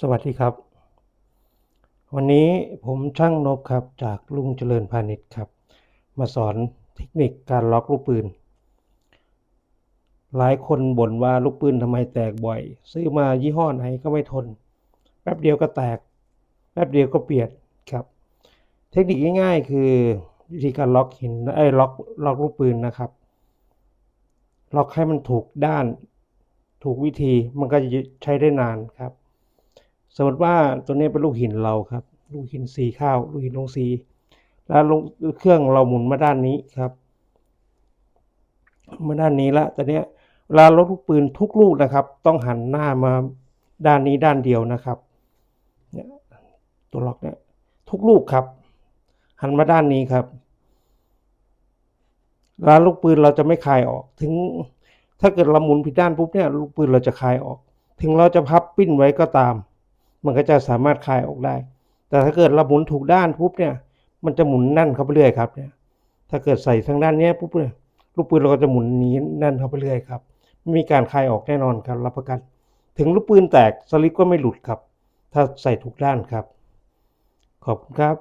สวัสดีครับ วันนี้ผมช่างนบครับจากลุงเจริญพาณิชย์ครับ มาสอนเทคนิคการล็อกลูกปืน หลายคนบ่นว่าลูกปืนทำไมแตกบ่อย ซื้อมายี่ห้อไหนก็ไม่ทน แป๊บเดียวก็แตก แป๊บเดียวก็เปียนครับ เทคนิคง่ายๆ คือวิธีการล็อกหินไอ้ล็อกล็อกลูกปืนนะครับ ล็อกให้มันถูกด้าน ถูกวิธีมันก็จะใช้ได้นานครับ สมมติว่าตัวนี้เป็นลูกหินเราครับ ลูกหินสีข้าว ลูกหินลงสี แล้วลงเครื่องเราหมุนมาด้านนี้ครับ มาด้านนี้ละตอนเนี้ยเวลาลดลูกปืนทุกลูกนะครับ ต้องหันหน้ามาด้านนี้ด้านเดียวนะครับเนี่ยตัวล็อกเนี่ยทุกลูกครับ หันมาด้านนี้ครับเวลาลูกปืนเราจะไม่คลายออก ถึงถ้าเกิดเราหมุนผิดด้านปุ๊บเนี่ยลูกปืนเราจะคลายออก ถึงเราจะพับปิ้นไว้ก็ตาม มันก็จะสามารถคลายออกได้ แต่ถ้าเกิดเราหมุนถูกด้านปุ๊บเนี่ย มันจะหมุนนั่นเข้าไปเรื่อยครับเนี่ย ถ้าเกิดใส่ทางด้านนี้ปุ๊บเนี่ยลูกปืนเราก็จะหมุนนี้นั่นเข้าไปเรื่อยครับไม่มีการคลายออกแน่นอนครับรับประกัน ถึงลูกปืนแตกสลิปก็ไม่หลุดครับ ถ้าใส่ถูกด้านครับ ขอบคุณครับ